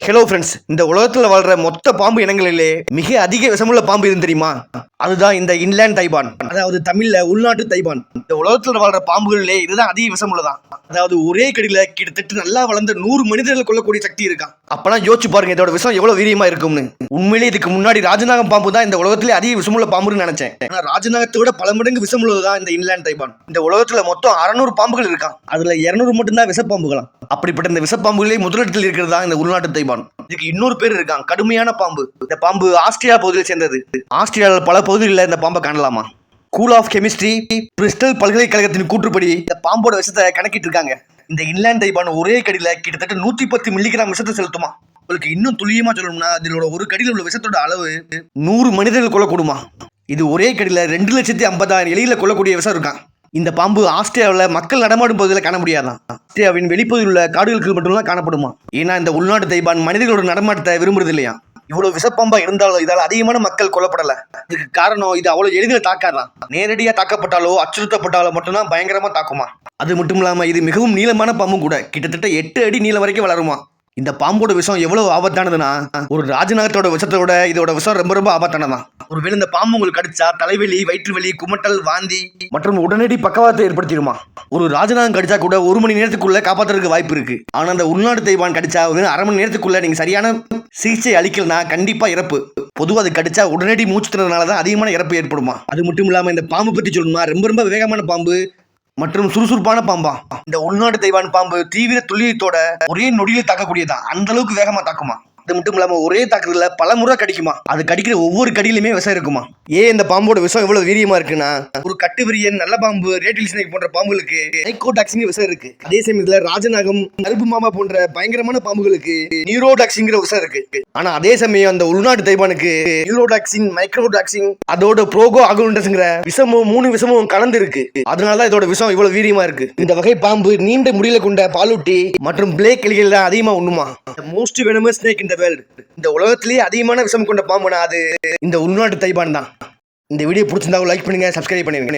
Hello friends இந்த உலகத்தில் வாழ்கிற மொத்த பாம்பு இனங்களிலே மிக அதிக விஷமுள்ள பாம்பு எதுன்னு தெரியுமா? அதுதான் இந்த இன்லேண்ட் தைபான் அதாவது தமிழ்ல உள்நாட்டு தைபான் இந்த உலகத்தில் வாழ்ற பாம்புகளிலே இதுதான் அதிக விஷமுள்ளதான் அதாவது ஒரே கடியில கிட்டத்தட்ட நல்லா வளர்ந்த நூறு மனிதர்கள் கொள்ளக்கூடிய சக்தி இருக்கான் அப்பெல்லாம் யோசிச்சு பாருங்க இதோட விஷம் எவ்வளவு வீரியமா இருக்கும்னு. உண்மையிலேயே இதுக்கு முன்னாடி ராஜநாகம் பாம்பு தான் இந்த உலகத்திலே அதிக விஷமுள்ள பாம்புன்னு நினைச்சேன். ஆனா ராஜநாகத்தை விட பல மடங்கு விஷமுள்ளது தான் இந்த இன்லேண்ட் தைபான் இந்த உலகத்துல மொத்தம் அறநூறு பாம்புகள் இருக்கான் அதுல இருநூறு மட்டும்தான் விஷப்பாம்புகளாம் அப்படிப்பட்ட இந்த விஷப்பாம்புகளே முதலிடத்தில் இருக்கிறது தான் இந்த உள்நாட்டு தைபான் இதுக்கு இன்னொரு பேர் இருக்கான் கடுமையான பாம்பு. இந்த பாம்பு ஆஸ்திரியா பகுதியில் சேர்ந்தது. ஆஸ்திரியாவில் பல பகுதிகளில் இந்த பாம்பை காணலாமா? கூல் ஆஃப் கெமிஸ்ட்ரி பிரிஸ்டல் பல்கலைக்கழகத்தின் கூற்றுப்படி இந்த பாம்போட விஷத்தை கணக்கிட்டு இருக்காங்க. இந்த இன்லேண்ட் டைப்பான ஒரே கடியில் கிட்டத்தட்ட நூத்தி பத்து மில்லிகிராம் விஷத்தை செலுத்துமா? உங்களுக்கு இன்னும் துல்லியமா சொல்லணும்னா இதோட ஒரு கடியில் உள்ள விஷத்தோட அளவு நூறு மனிதர்கள் கொல்லக்கூடுமா? இது ஒரே கடியில் ரெண்டு லட்சத்தி ஐம்பதாயிரம் எலியில் கொல்லக்கூடிய விஷம் இருக்கான் இந்த பாம்பு ஆஸ்திரேலியாவில் மக்கள் நடமாடும் பகுதியில் காண முடியாதான். ஆஸ்திரேலியாவின் வெளிப்பகுதியில் உள்ள காடுகளுக்கு மட்டும்தான் காணப்படுமா? ஏன்னா இந்த உள்நாட்டு தைபான் மனிதர்களோட நடமாட்டத்தை விரும்புறது இல்லையா? இவ்வளவு விஷப்பாம்பா இருந்தாலும் இதால் அதிகமான மக்கள் கொல்லப்படல. இதுக்கு காரணம் இது அவ்வளவு எளிதில் தாக்காதான் நேரடியாக தாக்கப்பட்டாலோ அச்சுறுத்தப்பட்டாலோ மட்டும்தான் பயங்கரமா தாக்குமா? அது மட்டும் இல்லாமல் இது மிகவும் நீளமான பாம்பும் கூட கிட்டத்தட்ட எட்டு அடி நீளம் வரைக்கும் வளருமா? இந்த பாம்போட விஷம் எவ்வளவு ஆபத்தானதுன்னா ஒரு ராஜநகரத்தோட விஷத்தோட இதோட விஷம் ரொம்ப ரொம்ப ஆபத்தானதான் ஒருவேளை இந்த பாம்பு உங்களுக்கு கடிச்சா தலைவலி வயிற்று வலி குமட்டல் வாந்தி மற்றும் உடனடி பக்கவாதத்தை ஏற்படுத்திடுமா? ஒரு ராஜநாகம் கடிச்சா கூட ஒரு மணி நேரத்துக்குள்ள காப்பாற்றுறதுக்கு வாய்ப்பு இருக்கு. ஆனா அந்த உள்நாட்டு தெய்வான் கடிச்சா ஒரு அரை மணி நேரத்துக்குள்ள நீங்க சரியான சிகிச்சை அளிக்கலனா கண்டிப்பா இறப்பு. பொதுவாக அது கடிச்சா உடனடி மூச்சு திறனால தான் அதிகமான இறப்பு ஏற்படுமா? அது மட்டும் இல்லாம இந்த பாம்பு பற்றி சொல்லணுமா ரொம்ப ரொம்ப வேகமான பாம்பு. மற்றும் சுறுசுறுப்பான பாம்பா. இந்த உள்நாட்டு தெய்வான் பாம்பு தீவிர துல்லியத்தோட ஒரே நொடியில் தாக்கக்கூடியதான் அந்த அளவுக்கு வேகமா தாக்குமா? அது மட்டும் இல்லாம ஒரே தாக்குறதுல பல முறை கடிக்குமா? அது கடிக்கிற ஒவ்வொரு கடியிலுமே விஷம் இருக்குமா? ஏன் இந்த பாம்போட விஷம் எவ்வளவு வீரியமா இருக்குன்னா ஒரு கட்டுவிரியன் நல்ல பாம்பு ரேட்டில் ஸ்னேக் போன்ற பாம்புகளுக்கு நைகோடாக்சின் விஷம் இருக்கு. அதே சமயத்துல ராஜநாகம் கருப்பு மாமா போன்ற பயங்கரமான பாம்புகளுக்கு நியூரோடாக்சிங்கிற விஷம் இருக்கு. ஆனா அதே சமயம் அந்த உள்நாட்டு தைவானுக்கு நியூரோடாக்சின் மைக்ரோடாக்சின் அதோட ப்ரோகோ அகுண்டஸ்ங்கிற விஷமும் மூணு விஷமும் கலந்து இருக்கு அதனாலதான் இதோட விஷம் இவ்வளவு வீரியமா இருக்கு. இந்த வகை பாம்பு நீண்ட முடியல கொண்ட பாலூட்டி மற்றும் பிளேக் கிளிகள் தான் அதிகமா உண்ணுமா? மோஸ்ட் வெனமஸ் ஸ்னேக் இந்த வேர்ல்டு இந்த உலகத்திலேயே அதிகமான விஷம் கொண்ட பாம்புனா அது இந்த உள்நாட்டு தைபான் தான். இந்த வீடியோ பிடிச்சிருந்தா லைக் பண்ணுங்கள் சப்ஸ்கிரைப் பண்ணிடுங்க